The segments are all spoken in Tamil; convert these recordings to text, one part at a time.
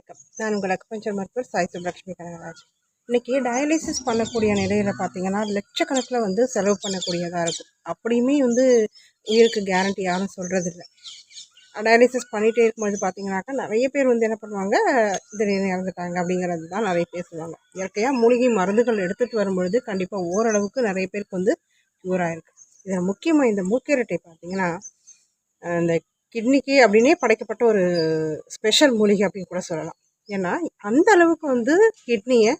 வணக்கம். நான் உங்கள் அக்குபஞ்சர் மருத்துவர் சாய் சுப்லக்ஷ்மி கனகராஜ் இன்றைக்கி டயாலிசிஸ் பண்ணக்கூடிய நிலையில் பார்த்தீங்கன்னா லட்சக்கணக்கில் வந்து செலவு பண்ணக்கூடியதாக இருக்கும். அப்படியுமே வந்து உயிருக்கு கேரண்டி யாரும் சொல்கிறதில்ல டயாலிசிஸ் பண்ணிகிட்டே இருக்கும்போது பார்த்தீங்கன்னாக்கா நிறைய பேர் வந்து என்ன பண்ணுவாங்க திடீர்னு இறந்துட்டாங்க அப்படிங்கிறது தான் நிறைய பேர் சொல்லுவாங்க. இயற்கையாக மூலிகை மருந்துகள் எடுத்துகிட்டு வரும்பொழுது கண்டிப்பாக ஓரளவுக்கு நிறைய பேருக்கு வந்து க்யூராக இருக்குது இதில் முக்கியமாக இந்த மூக்கிரட்டை பார்த்தீங்கன்னா இந்த கிட்னிக்கு அப்படின்னே படைக்கப்பட்ட ஒரு ஸ்பெஷல் மூலிகை அப்படின்னு கூட சொல்லலாம். ஏன்னா அந்த அளவுக்கு வந்து கிட்னியை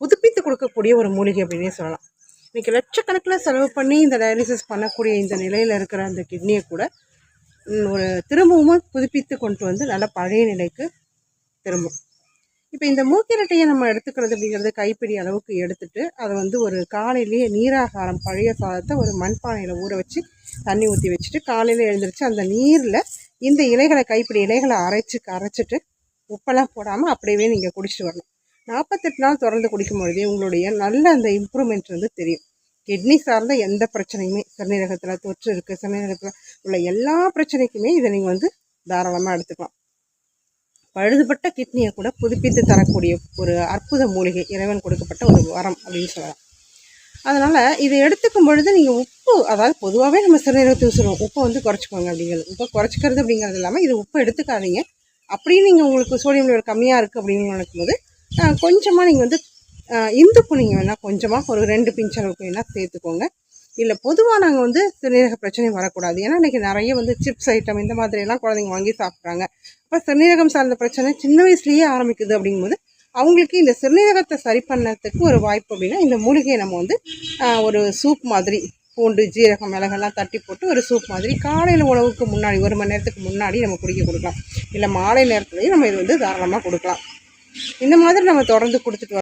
புதுப்பித்து கொடுக்கக்கூடிய ஒரு மூலிகை அப்படின்னே சொல்லலாம். இன்றைக்கி லட்சக்கணக்கில் செலவு பண்ணி இந்த டயாலிசிஸ் பண்ணக்கூடிய இந்த நிலையில் இருக்கிற அந்த கிட்னியை கூட ஒரு திரும்பவும் புதுப்பித்து கொண்டு வந்து நல்ல பழைய நிலைக்கு திரும்பும். இப்போ இந்த மூக்கிரட்டையை நம்ம எடுத்துக்கிறது அப்படிங்கிறது கைப்பிடி அளவுக்கு எடுத்துட்டு அதை வந்து ஒரு காலையிலேயே நீராகாரம் பழைய சாதத்தை ஒரு மண்பானையில் ஊற வச்சு தண்ணி ஊற்றி வச்சுட்டு காலையில் எழுந்திரிச்சு அந்த நீரில் இந்த இலைகளை கைப்பிடி இலைகளை அரைச்சி கரைச்சிட்டு உப்பெல்லாம் போடாமல் அப்படியே நீங்கள் குடிச்சிட்டு வரணும். நாற்பத்தெட்டு நாள் தொடர்ந்து குடிக்கும் பொழுதே உங்களுடைய நல்ல அந்த இம்ப்ரூவ்மெண்ட் வந்து தெரியும். கிட்னி சார்ந்த எந்த பிரச்சனையுமே சிறுநீரகத்தில் தொற்று இருக்குது சிறுநீரகத்தில் உள்ள எல்லா பிரச்சனைக்குமே இதை நீங்கள் வந்து தாராளமாக எடுத்துக்கலாம். பழுதுபட்ட கிட்னியை கூட புதுப்பித்து தரக்கூடிய ஒரு அற்புத மூலிகை இறைவன் கொடுக்கப்பட்ட ஒரு வரம் அப்படின்னு சொல்லலாம். அதனால் இதை எடுத்துக்கும் பொழுது நீங்கள் உப்பு அதாவது பொதுவாகவே நம்ம சிறுநீரகத்துக்கு சொல்லுவோம் உப்பை வந்து குறைச்சிக்கோங்க அப்படிங்கிறது. உப்பை குறைச்சிக்கிறது அப்படிங்கிறது இல்லாமல் இது உப்பு எடுத்துக்காதீங்க. அப்படியே நீங்கள் உங்களுக்கு சோடியம் லெவல் கம்மியாக இருக்குது அப்படின்னு நினைக்கும் போது கொஞ்சமாக நீங்கள் வந்து இந்துப்பு நீங்கள் வேணால் கொஞ்சமாக ஒரு ரெண்டு பிஞ்ச் அளவுக்கு வேணால் சேர்த்துக்கோங்க. இல்லை பொதுவாக நாங்கள் வந்து சிறுநீரக பிரச்சனை வரக்கூடாது. ஏன்னா இன்றைக்கி நிறைய வந்து சிப்ஸ் ஐட்டம் இந்த மாதிரியெல்லாம் குழந்தைங்க வாங்கி சாப்பிட்றாங்க. அப்போ சிறுநீரகம் சார்ந்த பிரச்சனை சின்ன வயசுலேயே ஆரம்பிக்குது அப்படிங்கும்போது அவங்களுக்கு இந்த சிறுநீரகத்தை சரி பண்ணத்துக்கு ஒரு வாய்ப்பு அப்படின்னா இந்த மூலிகையை நம்ம வந்து ஒரு சூப் மாதிரி பூண்டு ஜீரகம் மிளகெல்லாம் தட்டி போட்டு ஒரு சூப் மாதிரி காலையில் உணவுக்கு முன்னாடி ஒரு மணி நேரத்துக்கு முன்னாடி நம்ம குடிக்க கொடுக்கலாம். இல்லை மாலை நேரத்துலையும் நம்ம இது வந்து தாராளமாக கொடுக்கலாம். இந்த மாதிரி நம்ம தொடர்ந்து கொடுத்துட்டு வரோம்